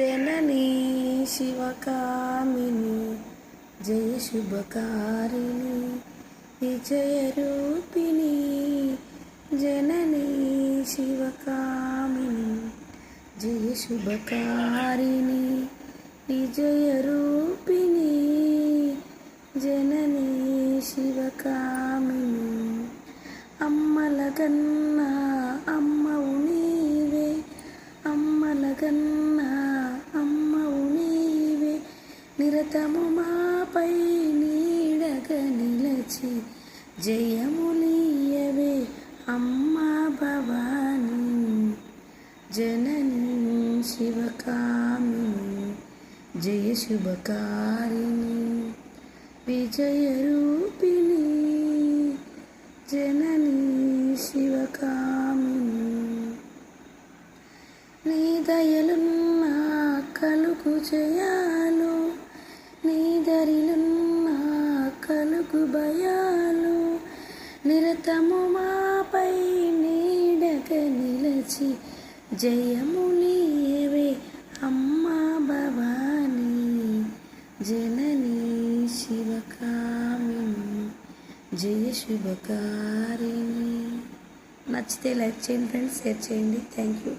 జననీ శివకామిని జయ శుభకారిణి విజయరూపిణి జననీ శివకామిని జయ శుభకారిణి విజయరూపిణి జననీ శివకామిని అమ్మలగన్న అమ్మవు నీవే నిరతము మాపై నీడగ నిలచి జయములీయవే అమ్మా భవాని. జనని శివకామిని జయ శుభకారిణి విజయరూపిణి జనని జననీ శివకామిని. నీ దయలున్నా కలుగు జయాలు నీ దరిలున్న కలుగు భయాలు నిరతము మాపై నీడక నిలచి జయములీయవే అమ్మా భవానీ జననీ శివకామిని జయ శుభకారిణి. నచ్చితే లైక్ చేయండి ఫ్రెండ్స్ షేర్ చేయండి. Thank you